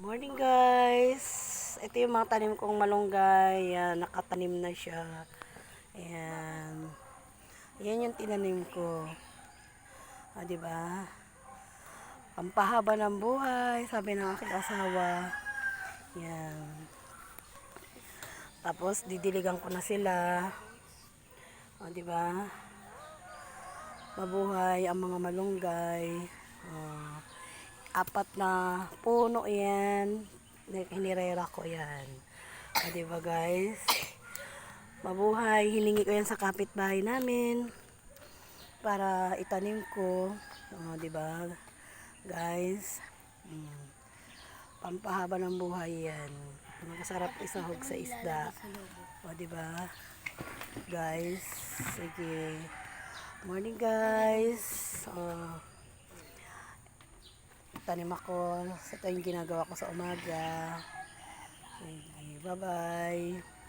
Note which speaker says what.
Speaker 1: Morning guys! Ito yung mga tanim kong malunggay. Yan, nakatanim na siya. Ayan. Yan yung tinanim ko. Ah, di ba? Pampahaba ng buhay, sabi ng aking asawa. Yan. Tapos didiligan ko na sila. O, di ba? Mabuhay ang mga malunggay. Oh, apat na puno yan. Hinirera ko yan. O, di ba guys? Mabuhay. Hiningi ko yan sa kapitbahay namin. Para itanim ko. O, di ba? Guys. Mm. Pampahaba ng buhay yan. Masarap isahog sa isda. O, di ba? Guys. Sige. Morning guys. Oh, tanim ako. Ito yung ginagawa ko sa umaga. Sige. Bye-bye.